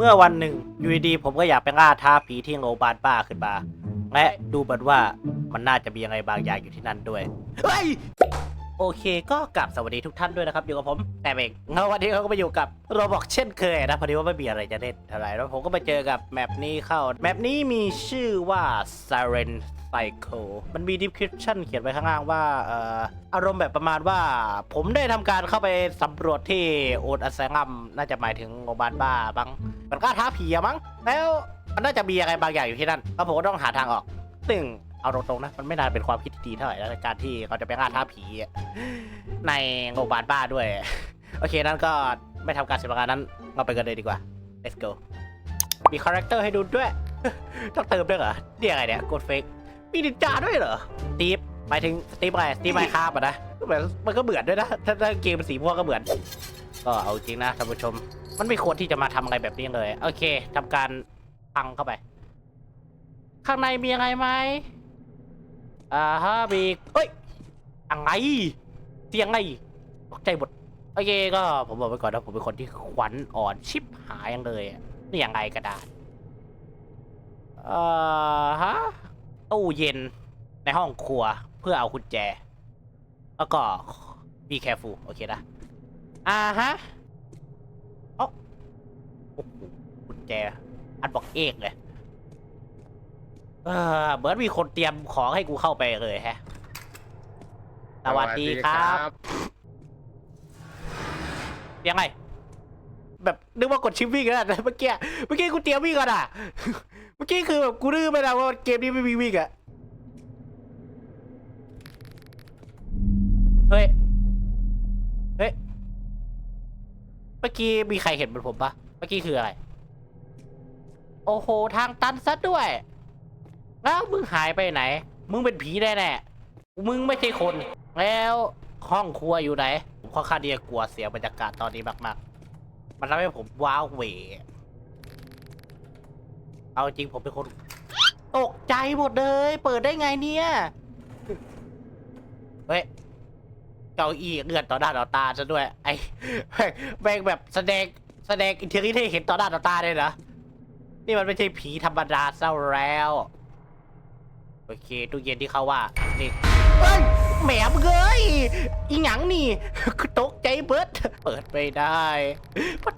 เมื่อวันหนึ่งอยู่ดีๆผมก็อยากไปล่าท้าผีที่โรงพยาบาลบ้าขึ้นมา และดูเหมือนว่ามันน่าจะมีอะไรบางอย่างอยู่ที่นั่นด้วย เฮ้ย โอเคก็กลับสวัสดีทุกท่านด้วยนะครับ อยู่กับผมแต่เองแล้ววันนี้เราก็มาอยู่กับโรบอกเช่นเคยนะพอดีว่าไม่มีอะไรจะเล่นอะไรแล้วผมก็มาเจอกับแมปนี้เข้า แมปนี้มีชื่อว่า Siren Cycle มันมี description เขียนไว้ข้างล่างว่าเอ่ออารมณ์แบบประมาณว่า ผมได้ทำการเข้าไปสำรวจที่โอดอัสแซงัมน่าจะหมายถึงโรงพยาบาลบ้าบ้างมันก็ท้าผีอะมั้งแล้วมันน่าจะมีอะไรบางอย่างอยู่ที่นั่นแล้วผมก็ต้องหาทางออกซึ่ง เอาตรงๆนะ มันไม่น่าเป็นความคิดที่ดีเท่าไหร่นะในการที่เขาจะไปล่าท้าผีในโรงพยาบาลบ้าด้วย โอเค นั่นก็ไม่ทำการเสียเวลานั้นเราไปกันเลยดีกว่า let's go มีคาแรคเตอร์ให้ดูด้วย ต้องเติมด้วยเหรอเนี่อะไรเนี่ยกดเฟกมีนินจาด้วยเหรอสตีฟหมายถึงสตีฟอะไรสตีฟไมค์คาบอะนะมันมันก็เหมือนด้วยนะถ้าถ้าเกมสีม่วงก็เหมือน ก็เอาจริงนะท่านผู้ชม มันไม่ควรที่จะมาทำอะไรแบบนี้เลย โอเคทำการพังเข้าไป ข้างในมีอะไรไหม อ่าฮะมีเอ้ยอะไรเสียงไงตกใจหมดโอเคก็ผมบอกไว้ก่อนนะผมเป็นคนที่ขวัญอ่อนชิบหายยังเลยนี่ยังไงกระดาษอ่อฮะตู้เย็นในห้องครัวเพื่อเอากุญแจ แล้วก็ be careful โอเคนะอ่าฮะเอ้าโอ้โหกุญแจอันบอกเอกเลย เออเหมือนมีคนเตรียมของให้กูเข้าไปเลยแฮะ สวัสดีครับยังไงแบบนึกว่ากดชิปวิ่งกันนะเมื่อกี้เมื่อกี้กูเตรียมวิ่งก่อนอะ เมื่อกี้คือแบบกูรื้อไปแล้วว่าเกมนี้ไม่มีวิ่งอะ เฮ้ย เฮ้ย เมื่อกี้มีใครเห็นเหมือนผมปะเมื่อกี้คืออะไร โอ้โห ทางตันซะด้วย แล้วมึงหายไปไหน มึงเป็นผีแน่แน่มึงไม่ใช่คน แล้วห้องครัวอยู่ไหนผมค่อนข้างที่จะกลัวเสียบรรยากาศตอนนี้มากๆ มันทำให้ผมว้าวเหวเอาจริงผมเป็นคน ตกใจหมดเลย เปิดได้ไงเนี่ย เฮ้ยเก้าอี้เลื่อนต่อหน้าต่อตาซะด้วย ไอ้แม่งแบบแสดงแสดงอิทธิฤทธิ์ให้เห็นต่อหน้าต่อตาเลยนะนี่มันไม่ใช่ผีธรรมดาซะแล้ว โอเคตู้เย็นที่เขาว่า นี่เฮ้ยแหมมึงเอ้ยอีหยังนี่ คือตกใจเบิดเปิดไม่ได้มัน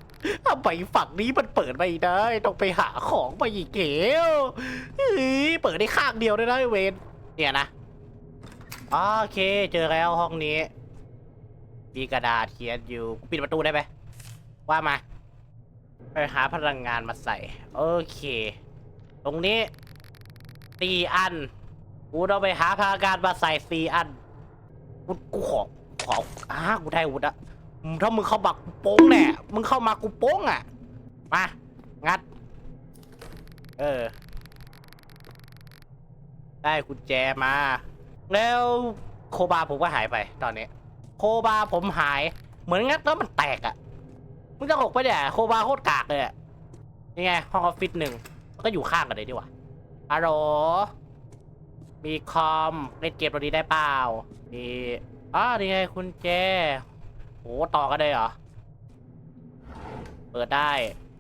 ทำไมฝั่งนี้มันเปิดไม่ได้ ต้องไปหาของมาอีกเกวเฮ้ยเปิดได้ข้างเดียวได้นะไอ้เวนเนี่ยนะโอเค เจอแล้วห้องนี้ มีกระดาษเขียนอยู่ปิดประตูได้ไหมว่ามา ไปหาพลังงานมาใส่ โอเค ตรงนี้สี่อัน กูต้องไปหาพลังงานมาใส่สี่อัน กูกูขอขออ่ากูได้อาวุธอะถ้ามึงเข้ามากูโป้งแน่มึงเข้ามากูโป้งอะมา งัด เออ ได้กุญแจมา แล้วโคบาผมก็หายไปตอนนี้ โคบาผมหาย เหมือนงัดแล้วมันแตกอะมึงจะหกไปเนี่ยโคบาโคตรกากเลยอะนี่ไง ห้องออฟฟิศหนึ่งก็อยู่ข้างกันเลยดีกว่าฮัลโหล มีคอมเล่นเกมตัวนี้ได้เปล่ามีอ๋อนี่ไงคุณแจโหต่อกันเลยเหรอ เปิดได้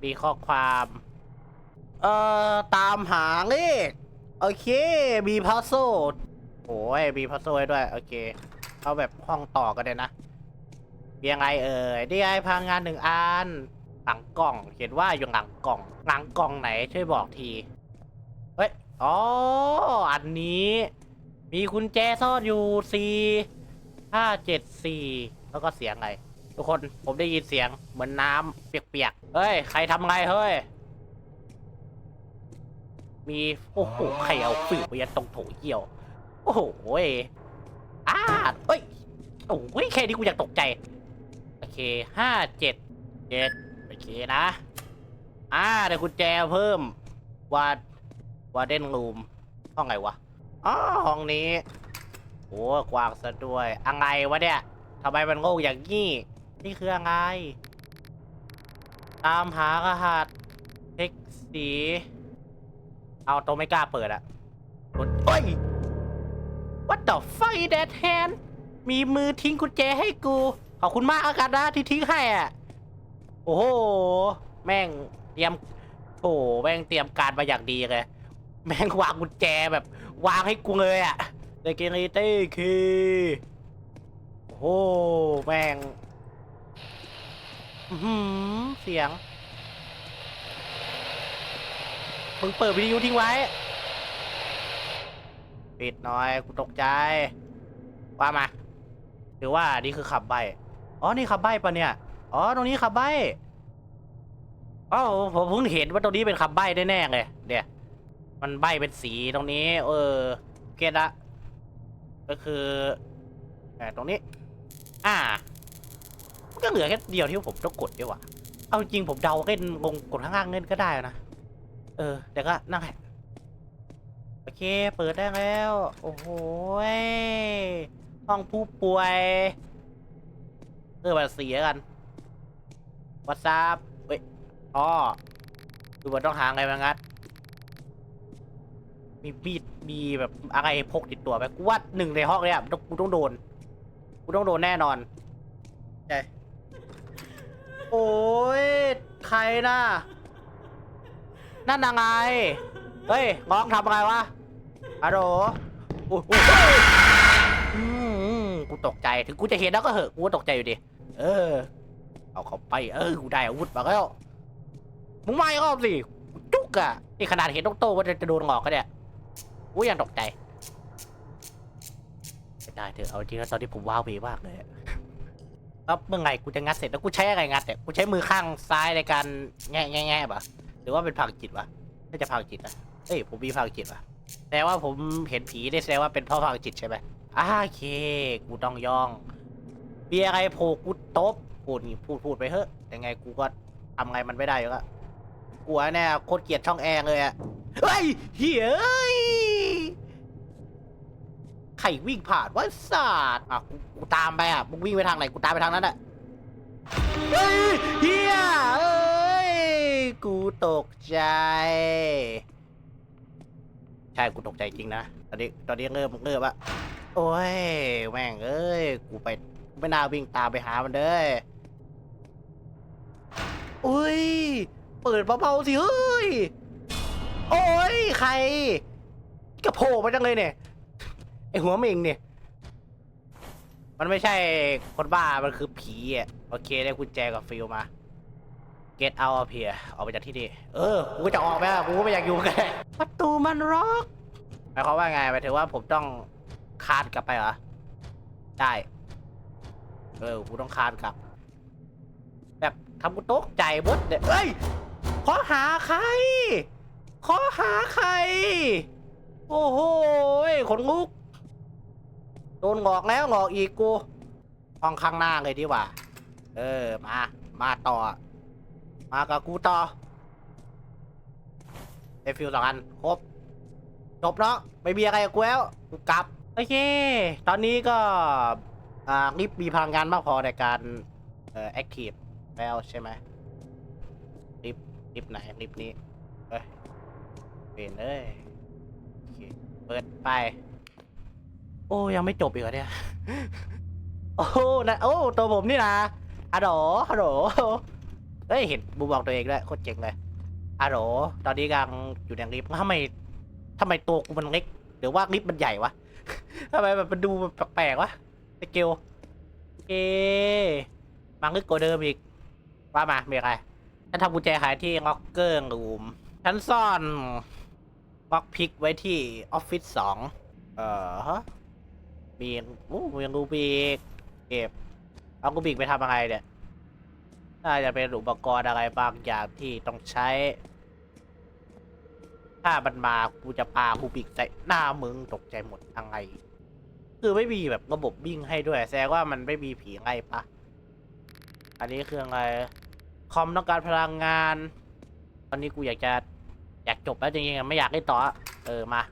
มีข้อความ เอ่อ ตามหาเลขโอเค มีพัซโซโอ้ยมีพัซโซให้ด้วย โอเค เอาแบบห้องต่อกันเลยนะมียังไงเอ่ยได้ไงพลังงานหนึ่งอันหลังกล่อง เขียนว่าอยู่หลังกล่อง หลังกล่องไหนช่วยบอกที เฮ้ย อ๋อ อันนี้ มีกุญแจซ่อนอยู่สี่ห้าเจ็ดสี่แล้วก็เสียงอะไรทุกคนผมได้ยินเสียงเหมือนน้ำเปียกๆ เฮ้ย ใครทำไงเฮ้ย มีโอ้โหใครเอาฝีไปยันตรงโถเยี่ยว โอ้โหอ้าเอ้ยโอ้ยแค่นี้กูอยากตกใจ โอเคห้าเจ็ดเจ็ดโอเคนะ อ่าได้กุญแจเพิ่มวาด วาเดนรูมห้องไงวะอ๋อห้องนี้โอ้กว้างซะด้วยอะไรวะเนี่ยทำไมมันโง่อย่างงี้ นี่คืออะไร ตามหารหัสเท็กสี เอาตัวไม่กล้าเปิดอะกดเฮ้ย What the fuck is that hand มีมือทิ้งกุญแจให้กู ขอบคุณมากอากันนะที่ทิ้งให้อะ โอ้โห แม่งเตรียมโอ้แม่งเตรียมการมาอย่างดีเลย แม่งวางกุญแจแบบ วางให้กูเลยอะเดกิริเต้คีโอ้แม่งหือเสียงมึงเปิดวิทยุทิ้งไว้ ปิดหน่อยกูตกใจ ว่ามาหรือว่านี่คือขับใบ อ๋อ นี่ขับใบปะเนี่ย อ๋อ ตรงนี้ขับใบอ๋อผมเพิ่งเห็นว่าตรงนี้เป็นขับใบแน่ๆเลย เดี๋ยว มันใบเป็นสีตรงนี้ เออเกตละก็คือแต่ตรงนี้ อ่าก็เหลือแค่เดียวที่ผมต้องกดดีกว่าเอาจริงผมเดาเล่นลงกดข้างล่างเล่นก็ได้นะ เออ แต่ก็นั่งแหละโอเค เปิดได้แล้ว โอ้โหห้องผู้ป่วยเออมาเสียกันวั s ซับเฮ้ยอ๋อคือมันต้องหาไงมางัด มีมีดมีแบบอะไรพกติดตัวไปกูว่าหนึ่งในห้องเนี่ยต้องกูต้องโดนกูต้องโดนแน่นอนใช่โอ้ยใครน่ะนั่นยังไงเฮ้ยง้องทำอะไรวะฮัลโหลโอ้โหอืมกูตกใจถึงกูจะเห็นแล้วก็เหอะกูก็ตกใจอยู่ดิเออ เอาเข้าไปเออกูได้อาวุธมาแล้วมึงไม่ก็สิกูจุกอะนี่ขนาดเห็นต้องโตว่าจะโดนงอกก็เนี่ย กูยังตกใจไม่ได้เถอะเอาจริงแล้วตอนนี้ผมว้าวเวมากเลยแล้วเมื่อไงกูจะงัดเสร็จแล้วกูใช้อะไรงัดเนี่ยกูใช้มือข้างซ้ายในการแง่แง่แง่ปะหรือว่าเป็นพลังจิตวะน่าจะพลังจิตนะเอ้ยผมมีพลังจิตวะแต่ว่าผมเห็นผีได้แสดงว่าเป็นเพราะพลังจิตใช่ไหมอ่าโอเค กูต้องย่องมีอะไรโผล่กูตบพูดนี่พูดพูดไปเถอะยังไงกูก็ทำไงมันไม่ได้อยู่แล้วกลัวแน่โคตรเกลียดช่องแอร์เลยอะเฮ้ยเฮ้ย ใครวิ่งผ่านว่าศาสตร์อะกูตามไปอะมึงวิ่งไปทางไหนกูตามไปทางนั้นอะเฮ้ยเฮียเอ้ยกูตกใจ ใช่กูตกใจจริงนะตอนนี้ตอนนี้เริ่มเริ่มอะโอ้ยแม่งเอ้ยกูไปไม่น่าวิ่งตามไปหามันเด้ออุ้ยเปิดเบาๆสิเฮ้ยโอ้ยใครกระโผล่มาจังเลยเนี่ย ไอหัวเมงเนี่ย มันไม่ใช่คนบ้า มันคือผีอะ โอเคได้กุญแจกับฟิลมา get out of here ออกไปจากที่นี่ เออ กูจะออกไปอะกูก็ไม่อยากอยู่กันประตูมันล็อกหมายความว่าไงหมายถึงว่าผมต้องคานกลับไปเหรอ ได้ เออ กูต้องคานกลับ แบบทำกูตกใจหมดเนี่ยเอ้ย ขอหาใคร ขอหาใคร โอ้โหขนลุก โดนงอกแล้วงอกอีกกูห้องข้างหน้าเลยดีกว่า เออ มา มาต่อ มากับกูต่อไอฟิลสองอันครบ จบเนาะไม่มีอะไรกับกูแล้วกูกลับ โอเค ตอนนี้ก็ อ่าลิฟต์มีพลังงานมากพอในการเอ่อแอคทีฟแล้วใช่ไหมลิฟต์ลิฟต์ไหนลิฟต์นี้เอ้ยเปลี่ยนเลยเปิดไป โอ้ยังไม่จบอีกเหรอเนี่ย โอ้นะโอ้ตัวผมนี่นะอะโหลฮัลโหลเฮ้ยเห็นบูบอกตัวเองด้วยโคตรเจ๋งเลยอะโหลตอนนี้กำลังอยู่ในลิฟต์ทำไมทำไมตัวกูมันเล็กหรือว่าลิฟต์มันใหญ่วะ ทำไมแบบมันดูแปลกๆวะสเกลโอมังลึกกว่าเดิมอีกว่ามามีอะไรฉันทำกุญแจหายที่ล็อกเกอร์รูมฉันซ่อนล็อกพิกไว้ที่ออฟฟิศสองเอ่อฮะ มีโอ้มีรูบิกเก็บเอารูบิกไปทำอะไรเนี่ยน่าจะเป็นอุปกรณ์อะไรบางอย่างที่ต้องใช้ ถ้ามันมากูจะปารูบิกใส่หน้ามึงตกใจหมดยังไงคือไม่มีแบบระบบวิ่งให้ด้วย แสดงว่ามันไม่มีผีไงปะอันนี้คืออะไรคอมต้องการพลังงาน ตอนนี้กูอยากจะอยากจบแล้วจริงๆไม่อยากเล่นต่อ เออมา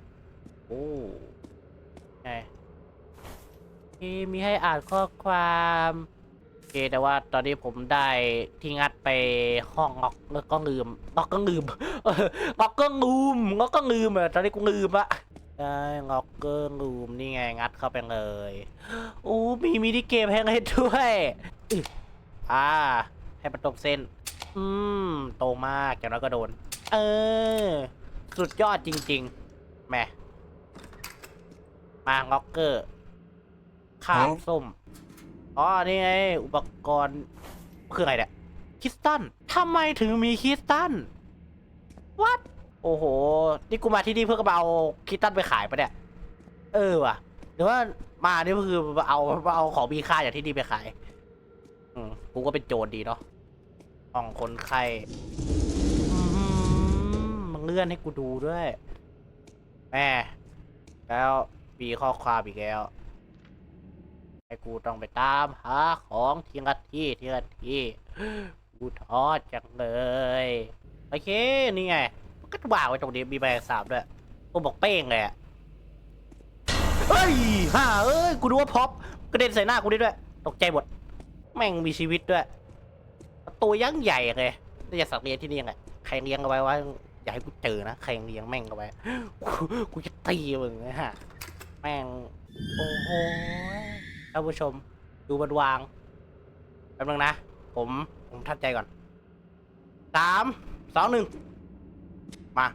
โอ้ไง ที่มีให้อ่านข้อความโอเคแต่ว่าตอนนี้ผมได้ที่งัดไปห้องงอกแล้วก็ลืมงอกก็ลืมเอองอกก็ลืมงอกก็ลืมอะตอนนี้กูลืมอะได้งอกเกอร์ลืมนี่ไงงัดเข้าไปเลยโอ้มีมินิเกมให้เล่นด้วยอ่า ให้มันตรงเส้น อืม โตมากจากนั้นก็โดน เออ สุดยอดจริง ๆ แม่มาล็อกเกอร์ ข้าวส้ม อ๋อ นี่ไง อุปกรณ์คืออะไรเนี่ยคริสตันทำไมถึงมีคริสตันวัดโอ้โห นี่กูมาที่นี่เพื่อมาเอาคริสตันไปขายปะเนี่ย เออว่ะหรือว่ามานี่ก็คือมาเอามาเอาของมีค่าจากที่นี่ไปขาย อืมกูก็เป็นโจรดีเนาะห้องคนไข้อื้อหือมันเลื่อนให้กูดูด้วย แม่ แล้วมีข้อความอีกแล้ว ให้กูต้องไปตามหาของทีละที่ทีละที่กูท้อจังเลย โอเค นี่ไง มันก็วางไว้ตรงนี้ มีใบสาบด้วยกูบอกเป้งเลยอะเฮ้ยฮ่าเอ้ย กูดูว่าพ็อปกระเด็นใส่หน้ากูได้ด้วย ตกใจหมด แม่งมีชีวิตด้วย ตัวยังใหญ่เลยน่าจะสัตว์เลี้ยงที่นี่ไงใครเลี้ยงเอาไว้ว่าอย่าให้กูเจอนะใครเลี้ยงแม่งเอาไว้ กูกูจะตีมึงนะฮะ แม่ง โอ้โห ท่านผู้ชมดูมันวางแป๊บนึงนะ ผมผมทัดใจก่อนสามสองหนึ่งมา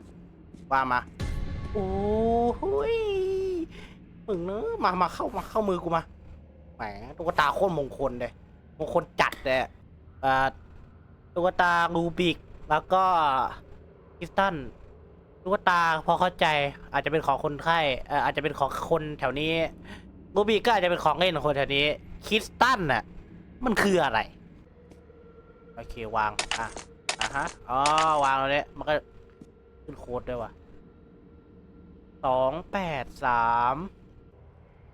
ว่ามา โอ้โหยมึงเนอะมามาเข้ามาเข้ามือกูมาแหมตุ๊กตาโคตรมงคลเลยมงคลจัดเลยอะเอ่อตุ๊กตารูบิกแล้วก็คิสตันตุ๊กตาพอเข้าใจ อาจจะเป็นของคนไข่อาจจะเป็นของคนแถวนี้ รูบิกก็อาจจะเป็นของเล่นของคนแถวนี้คริสตันน่ะมันคืออะไร โอเควาง อะ อะฮะ อ๋อ วางแล้วเนี่ย มันก็ขึ้นโค้ดด้วยว่ะสองแปดสาม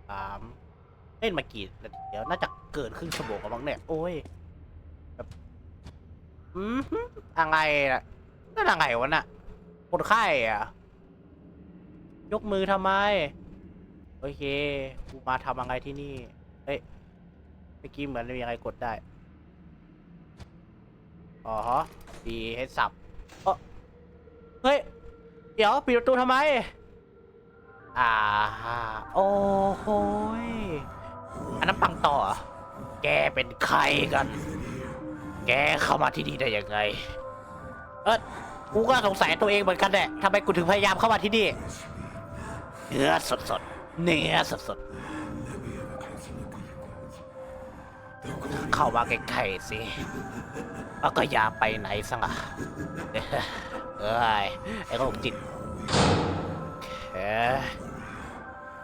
สามเล่นมากี่นาทีเดี๋ยวน่าจะเกินครึ่งชั่วโมงกับ้างเนี่ย โอ้ยแบบอืมอะไรน่ะนั่นอะไรวะน่ะคนไข้อะ ยกมือทำไม โอเค กูมาทำอะไรที่นี่ เฮ้ย เมื่อกี้เหมือนมีอะไรกดได้ อ๋อดีให้สับเออเฮ้ย เดี๋ยวปิดประตูทำไม อ่า โอ้โหยอันนั้นปังต่อ แกเป็นใครกัน แกเข้ามาที่นี่ได้ยังไง เออกูก็สงสัยตัวเองเหมือนกันแหละทำไมกูถึงพยายามเข้ามาที่นี่เนื้อสดสดๆ เนื้อสดสดๆเข้ามาใกล้ๆสิแล้วก็อย่าไปไหนสังอะเอ้ยไอ้โรคจิตเอ้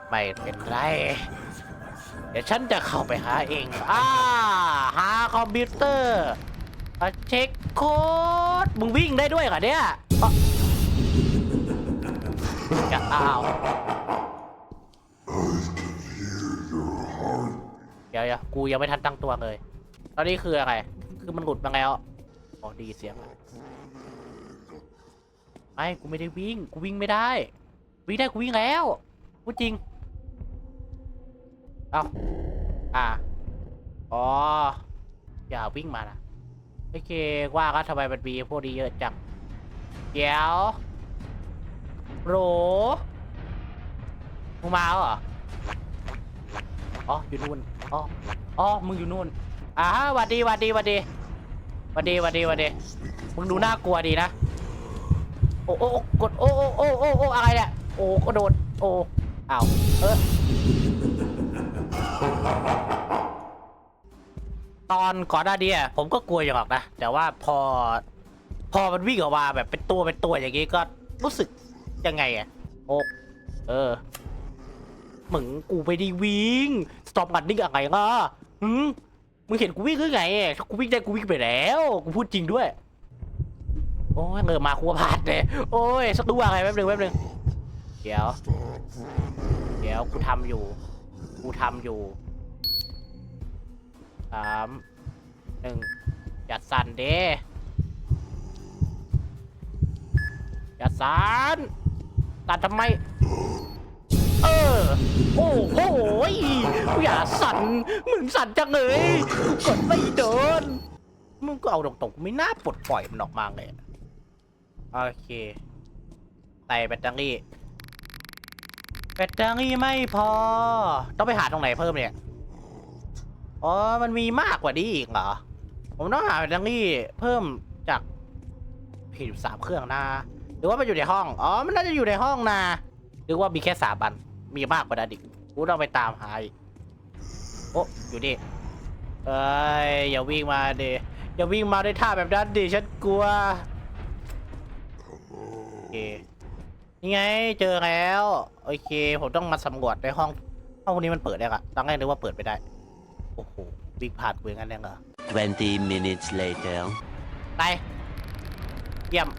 ไม่เป็นไร เดี๋ยวฉันจะเข้าไปหาเองอ่าหาคอมพิวเตอร์มาเช็คโค้ดมึงวิ่งได้ด้วยเหรอเนี่ยอ๊ะจะอ้าว ดี๋ยวๆกูยังไม่ทันตั้งตัวเลยตอนนี้คืออะไร คือมันหลุดมาแล้วอ๋อดีเสียงไม่กูไม่ได้วิ่ง กูวิ่งไม่ได้ วิ่งได้กูวิ่งแล้วพูดจริง เอาอ่า อ๋อ อย่าวิ่งมานะโอเคว่าก็ทำไมมันมีพวกนี้เยอะจังเดี๋ยวโหรมึงมาเหรอ อ๋ออยู่นู่นอ๋ออ๋อมึงอยู่นู่นอ่าหวัดดีหวัดดีหวัดดีหวัดดีหวัดดีหวัดดีมึงดูน่ากลัวดีนะโอ้โอ้กดโอ้โอ้โอ้โอ้โอ้อะไรเนี่ยโอ้กระโดดโอ้อ้าวเออตอนก่อนหน้านี้อะผมก็กลัวอยู่หรอกนะแต่ว่าพอ พอมันวิ่งออกมาแบบเป็นตัวเป็นตัวอย่างงี้ก็รู้สึกยังไงอะโอ้เออ มึงกูไปดีวิ่งสต็อปกันนี่อะไรงะหืมมึงเห็นกูวิ่งหรือไงถ้ากูวิ่งได้กูวิ่งไปแล้ว กูพูดจริงด้วย โอ้ยเงอมาคูพลาดเลยโอ้ยสักดูอะไรแป๊บนึงแป๊บนึงเดี๋ยว เดี๋ยวกูทำอยู่ กูทำอยู่สามหนึ่งจัดสันเด้จัดสันตัดทำไม เออ โอ้โหอย่าสั่นมึงสั่นจังเลยกูกดไม่โดน มึงก็เอาตรงๆกูไม่น่าปลดปล่อยมันออกมาเลย โอเคใส่แบตเตอรี่ แบตเตอรี่ไม่พอ ต้องไปหาตรงไหนเพิ่มเนี่ย อ๋อ มันมีมากกว่านี้อีกเหรอ ผมต้องหาแบตเตอรี่เพิ่มจากผิดสามเครื่องนะ หรือว่ามันอยู่ในห้อง อ๋อ มันน่าจะอยู่ในห้องนะ หรือว่ามีแค่สามอัน มีมากกว่านั้นอีกกูต้องไปตามหาอีกโอ้อยู่ดิเอ้ยอย่าวิ่งมาดิอย่าวิ่งมาด้วยท่าแบบนั้นดิฉันกลัวโอเคนี่ไงเจอแล้วโอเค ผมต้องมาสำรวจในห้องห้องนี้มันเปิดได้อะตอนแรกนึกว่าเปิดไม่ได้โอ้โหวิ่งผ่านกูอย่างนั้นได้เหรอ20 minutes later. ไปเยี่ยม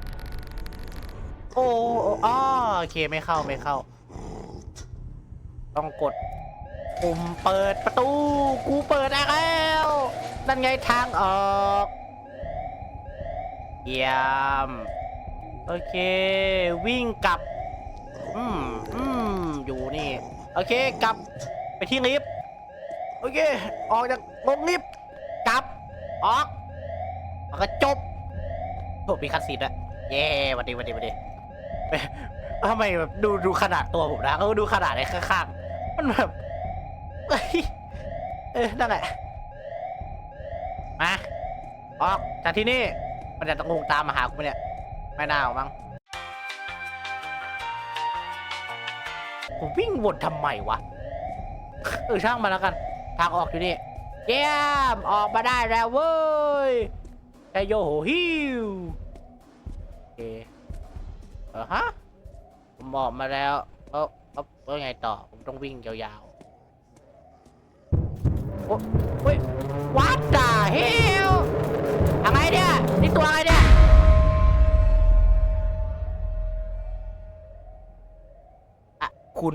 โอ้โอ้อ้อโอเคไม่เข้าไม่เข้า ต้องกดปุ่มเปิดประตู กูเปิดได้แล้ว นั่นไงทางออกเยี่ยมโอเค วิ่งกลับ อืมอืมอยู่นี่ โอเค กลับไปที่ลิฟต์โอเค ออกจากลงลิฟต์กลับ ออกแล้วก็จบโอ้มีคัสซีนด้วเย้วันดีวันดีวันดีทำไมแบบดูดูขนาดตัวผมนะก็ดูขนาดไอ้ข้างๆ มันแบบเฮ้ยเออนั่นแหละมาออกจากที่นี่มันจะต้องลงตามมาหากูไหมเนี่ยไม่น่าหรอกมั้งผมวิ่งวนทำไมวะเออช่างมาแล้วกัน ทางออกอยู่นี่เยี่ยมออกมาได้แล้วเว้ยไชโยโหฮิวโอเคเออฮะผมออกมาแล้วเออ เออเออไงต่อ ผมต้องวิ่งยาวๆโอ้เฮ้ย what the hell อะไรเนี่ย นี่ตัวอะไรเนี่ย อะ คุณ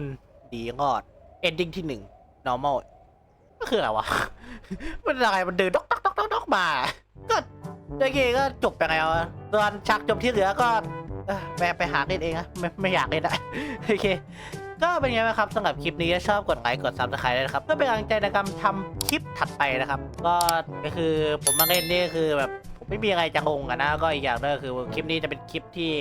ดีงอด ending ที่หนึ่ง normal ก็คืออะไรวะ มันอะไร มันเดินดอกดอกดอกดอกดอกมา ก็โอเคก็จบไปแล้วอะส่วนฉากจบที่เหลือก็เอ้อไปไปหาเล่นเองอะไม่ไม่อยากเล่นอะโอเค ก็เป็นไงบ้างครับสำหรับคลิปนี้ถ้าชอบกดไลค์กดซับสไครต์เลยนะครับเพื่อเป็นกำลังใจในการทำคลิปถัดไปนะครับ ก็คือผมมาเล่นนี่คือแบบผมไม่มีอะไรจะงงอะนนะก็อีกอย่างหนึงคือคลิปนี้จะเป็นคลิปที่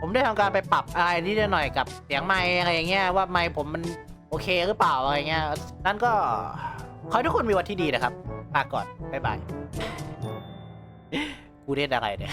ผมได้ทำการไปปรับอะไรนิดหน่อยกับเสียงไมค์อะไรอย่างเงี้ยว่าไมค์ผมมันโอเคหรือเปล่าอะไรเงี้ยนั่นก็ขอให้ทุกคนมีวันที่ดีนะครับลาก่อนบ๊ายบายกูเล่นอะไรเนี่ย